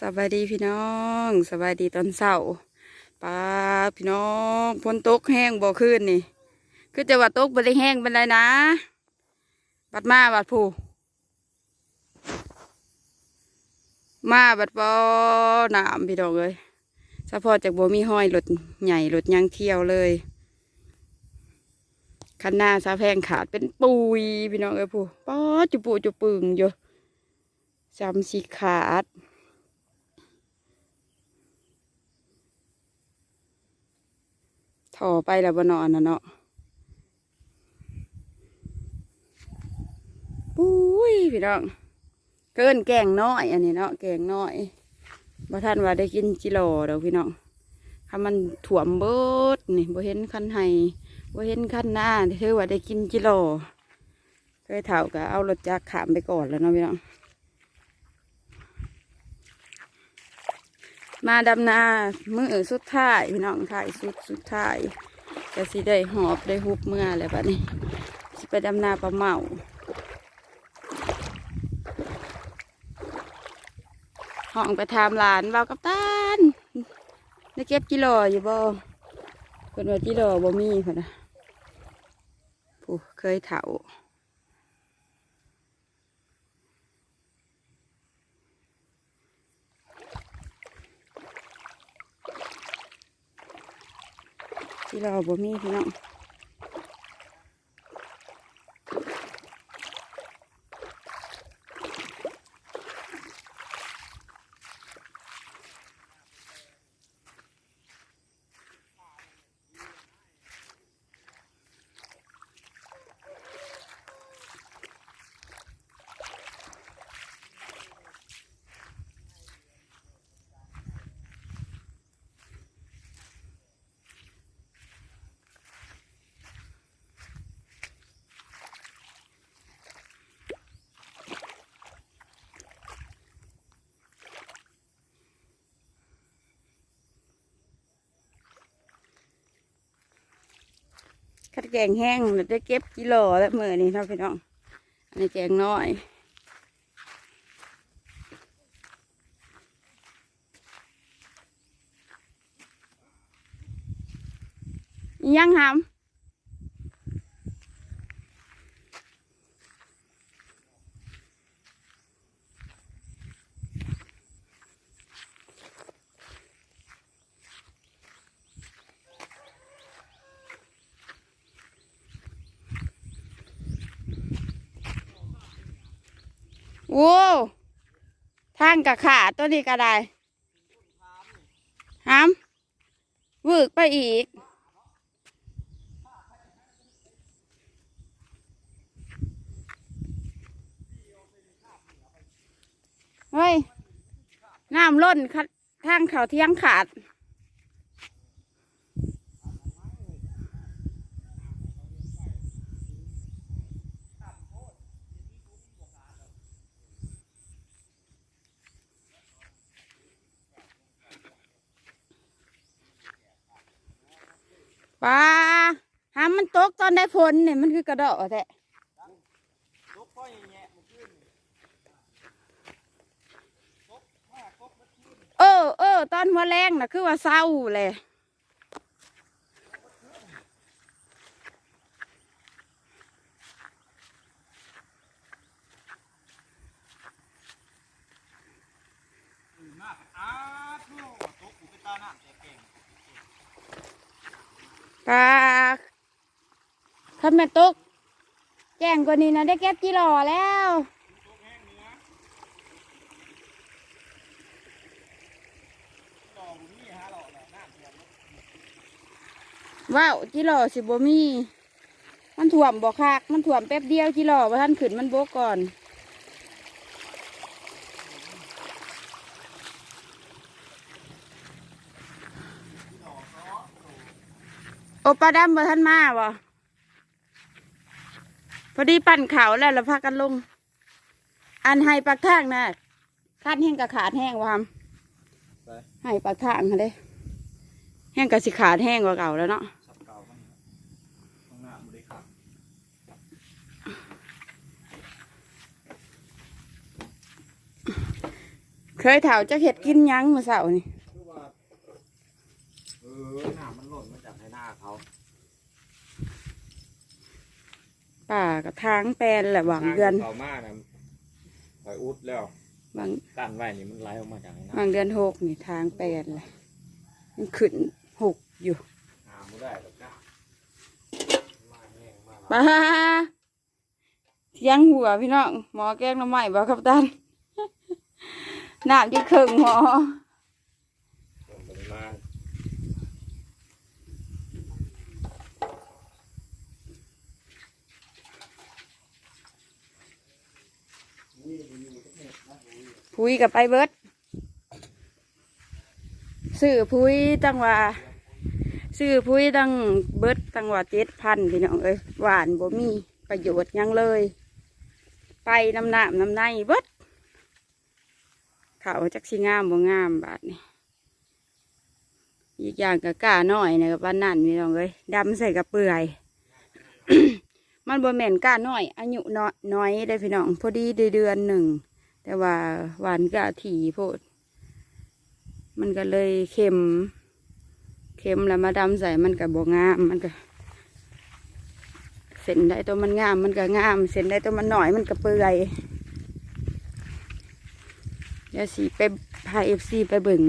สบายดีพี่น้องสบายดีตอนเช้าป้าพี่น้องฝนตกแห้งบ่ขึ้นนี่ คือจะว่าตกบ่ได้แห้งเป็นไรนะ บัดมาบัดผูมาบัดบ่น้ำพี่น้องเลยเฉพาะจากบ่มีห้อยรถใหญ่รถยังเที่ยวเลยคันหน้าซาแพงขาดเป็นปุยพี่น้องเอ้ยผู้ป้อจุปุจุปึงอยู่จำสิขาด ถอไปแล้วบนอนนะเนาะปุ้ยพี่น้องเกินแกงน้อย อันนี้เนาะแกงน้อยบ่ท่านว่าได้กินจิโร่เดี๋ยวพี่น้องถ้ามันถ่วมเบิดนี่บ่เห็นคันไห้บ่เห็นคันหน้าเธอว่าได้กินจิโร่เคยเถ่าก็เอารถจักรขามไปก่อนแล้วเนาะพี่น้อง มาดำนามือสุดท้ายพี่น้องท้ายสุดสุดท้ายก็สิได้หอบได้ฮุบเมื่อแล้วบัดนี้สิไปดำนาปลาเมาห้องไปถามหลานว่ากับตานได้เก็บกิโลอยู่บ่เพิ่นว่ากิโลบ่มีเพิ่นนะผู้เคยเถา ที่เราบ่มีพี่น้อง คัดแกงแห้งเราจะเก็บกิโลแล้วมือนี่เนาะพี่น้องอันนี้แกงน้อยยังหำ โว้ทางกะขาตัวนี้ก็ได้หามวึกไปอีก เฮ้ย น้ำล้นทางเขาเที่ยงขาด ปลาหามันตกตอนได้ผลเนี่ยมันคือกระโดดแท้เออเออตอนหัวแรงนะคือว่าเศร้าเลย ปลาถ้าแม่ตก แจ้งกว่านี้นะได้แก๊สจีหล่อแล้วว้าวจิหล่อสิบ่มี มันถ่วมบ่คัก มันถ่วมแป๊บเดียวจิหล่อว่าท่านขึ้นมันโบก่อน โอปลาดำบ่ท่านมาบ่พอดีปั่นเขาแล้วเราพากันลง อันให้ปากทางนะคาดแห้งกับขาดแห้งวามไปให้ปากทางค่ะเด้แห้งกับสิขาดแห้งกว่าเก่าแล้วเนาะสับเก่ามันตรงหน้าบริขับเคเคยเถาจะเห็ดกินหยังมาเสาร์นี่คือว่าเออหน้ามันหล่น เขาป่ากับทางแปลนแหละหวังเดือนเขามากนะคอยอุดแล้วบางกั้นไว้นี่มันไหลออกมาจากในหน้าบางเดือนหกนี่ทางแปลนเลยมันขึ้นหกอยู่หาไม่ได้หรอกนะมาแห้งมาป้าเที่ยงหัวพี่น้องหมอแกล้งน้ำใหม่บ่ครับตันน้ำที่ครึ่งหมอ ลงปริมาณ พุยกับไปเบิดซื้อพุยตั้งว่าซื้อพุยตั้งเบิดตั้งว่าเจ็ดพันพี่น้องเอ้ยหวานบ่มีประโยชน์ยังเลย ไปน้ำหนามน้ำในเบิดเขาจักสิงามบ่งามบาดนี่อีกอย่างก็กล้าน้อยนะกับบ้านนั่นพี่น้องเอ้ยดำใส่กระเปื่อย มันบ่แม่นกล้าน้อยอายุน้อยน้อยได้พี่น้องพอดีเดือนหนึ่ง แต่ว่าหวานกะถี่โพด มันก็เลยเค็ม เค็มแล้วมาดำใส่มันก็บบงาม มันก็ เส้นได้ตัวมันงาม มันก็งาม เส้นได้ตัวมันหน่อยมันก็เปื่อยเดี๋ยวสีไปพาเอฟซีไปเบิ่ง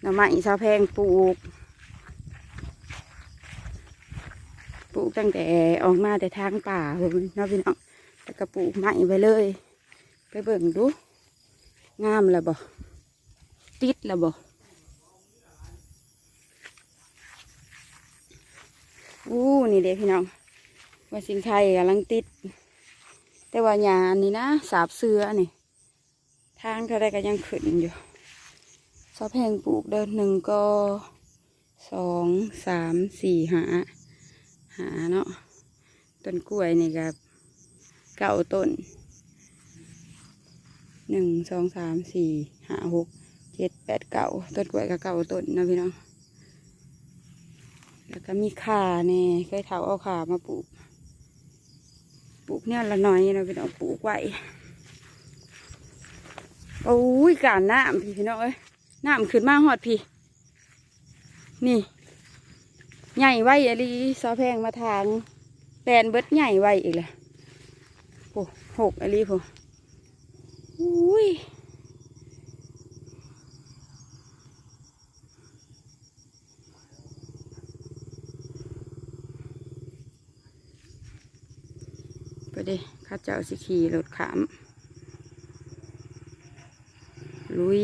หน้ำไม้ซาวแพงปลูก ปลูกตั้งแต่ออกมาแต่ทางป่าเลยเนาะพี่น้องแต่ก็ปลูกไม้ไปเลย เบิ่งดู งามแล้วบ่ติดแล้วบ่อู้นี่เด็พี่น้องว่าสิงไทยกำลังติด แต่ว่าหยาอันนี้นะสาบเสือนี่ ทางเท่าไรก็ยังขึ้นอยู่ซอแพงปลูกเดินหนึ่งก็สองสามสี่หา หาเนาะต้นกล้วยนี่กับเก้าต้น หนึ่งสองสามสี่ห้าหกเจ็ดแปดเก้าต้นกล้วยกับเก้าต้นนะพี่น้องแล้วก็มีขาเนี่ยเคยเถาเอาขามาปลูก ปลูกเนี่ยละหน้อยนะพี่น้องปลูกไว้โอ้ยการน้ำพี่พี่น้องเอ้ยน้ำขึ้นมาหอดพี่ นี่ ใหญ่ไว้อะลีซอแพงมาทางแปลนเบิดใหญ่ไว้อีกเลยโอ้หกอะลีพอ อุ้ยไปดิข้าเจ้าสิขี่รถขาม ลุย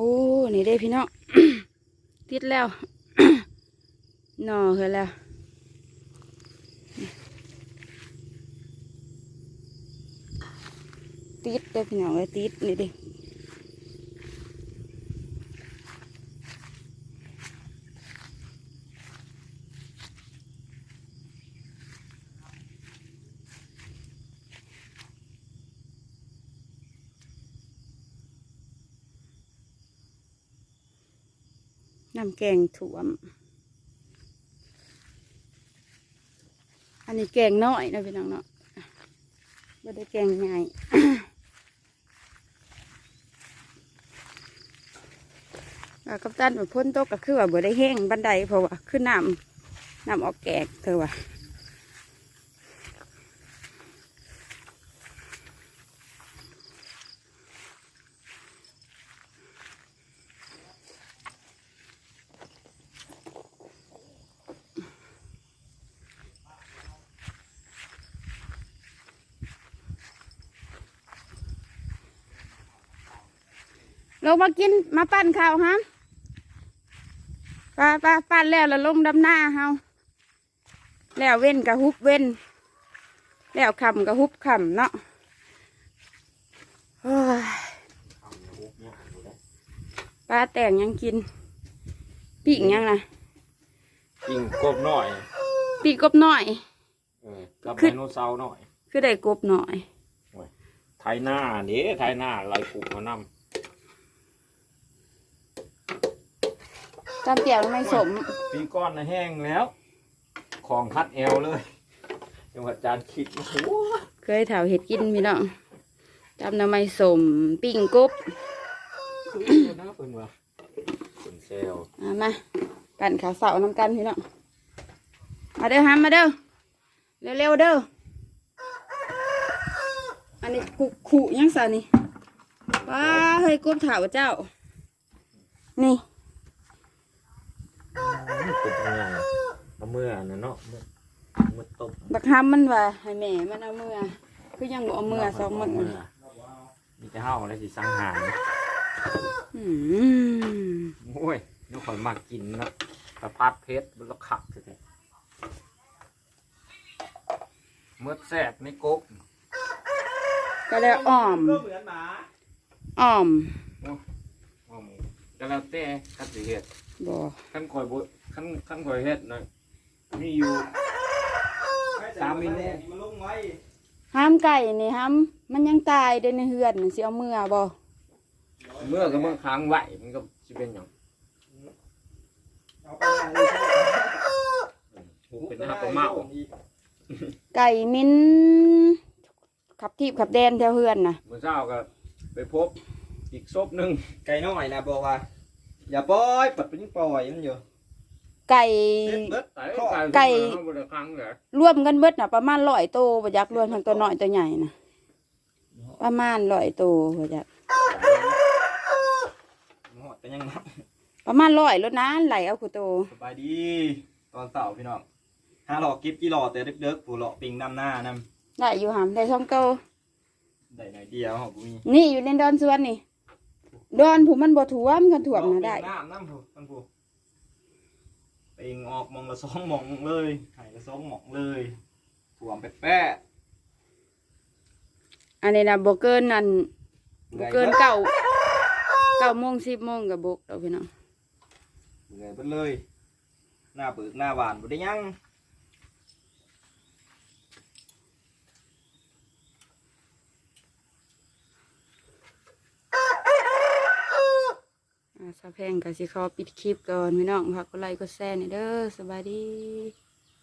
โอ้ นี่ได้พี่น้องติดแล้วหน่อเหรอแล้วติดได้พี่น้องเลยติดนี่ดิ น้ำแกงถ่วม อันนี้แกงน้อยนะพี่น้องเนาะไม่ได้แกงใหญ่กับตันแบบพ้นโต๊ะก็คือว่าบ่ได้แห้งบันไดเพราะว่าคือน้ำน้ำออกแกกเธอว่า ลงมากินมาปั้นข้าวฮะป้าป้าปั้นแล้วแล้วลงดำหน้าเฮาแล้วเว้นกับฮุบเว้น แล้วคำกับฮุบคำเนาะโอ้ยทำเนี่ยอุกเนี่ยดูได้ป้าแต่งยังกินปีกยังนะยิงกบหน่อยปีกกบหน่อย เออกับคือไดโนเสาร์หน่อย คือได้กบหน่อยไทยหน้าเด้ไทยหน้าลายปลูกเขานตำแจ่วไม่สมปีก้อนนะแห้งแล้ว ของคัดแอวเลยจังหวัดจานคิดโอ้โหเคยเถาเห็ดกินพี่น้องตำน้ำไม่สมปิ้งกบคืออยู่นะเพิ่นว่าเป็นเซลมามาปั่นข้าวเสาน้ำกันพี่น้องมาเด้อฮัมมาเด้อเร็วๆเด้ออันนี้ขุขุยังสานี่ว้าเฮ้ยกบเถาเจ้า นี่ เป็นยังไงเอาเมื่อน่ะเนาะเมื่อเมื่อตบบักฮัมมันว่าให้แม่มันเอามือคือยังบ่เอามือสองมือมีแต่เฮาอะไรสิสังหารอืมโอ้ยนี่ข่อยมากกินเนาะกระพัดเพชรบนละขักแท้ๆเมื่อแสบในกบก็แล้วอ้อมก็เหมือนหมา อ้อมว่าหมู ก็แล้วแต่คันสิเฮ็ดบ่คันข่อยบ่คันคันข่อยเฮ็ดนะมีอยู่ สามมิลลิ มันลงไว้ห้ามไก่นี่ห้ามมันยังตายเด้ในเฮือนนี่สิเอามือบ่เมื่อกับเมื่อค้างไหวมันก็สิเป็นหยังเอาไปไหนเลยใช่ไหมหูเป็นหักกระเมาไก่มินขับทีบขับแดนแถวเฮือนน่ะเมื่อเช้าก็ไปพบ อีกศพหนึงไก่น้อยนะบอกว่า อย่าปล่อยปัดไปยิ่งปล่อยมันอยู่ไก่เซ็ตเบิดไก่ข้อไก่ข้างบนครั้งเหรอรวมกันเบิดน่ะประมาณร้อยโตวบ่จักรวมทั้งตัวน้อยตัวใหญ่น่ะประมาณร้อยโตวบ่จักหอดกันยังนับประมาณร้อยแล้วนะไหลเอาคุโตวสบายดี ตอนเต่าพี่น้องห้าหลอกกิฟกี่หลอดแต่เด็กๆผู้หลอกปิงนำหน้านำได้อยู่หามได้ช่องโตวได้หน่อยเดียวหอกกูมีนี่อยู่ในดอนสวนนี่ ดอนผู้มันบ่ท่วมกันท่วมน่ะได้หลอกปิงน้ำน้ำผู้ท่านผู้ปิงออกมองละสองหมองเลยไข่ละสองหมองเลยถ่วมแป๊ะอันนี้น่ะบ่เกินนั่นๆบ่เกินเก้าเก้าโมงสิบโมงกับบกเอาพี่น้องเบื่อไปเลย หน้าเปิกหน้าหวานบ่ได้ยัง สาแพงกับสิเขาปิดคลิปก่อนพี่น้องพักก็ไลค์ก็แชร์นี่เด้อสบายดี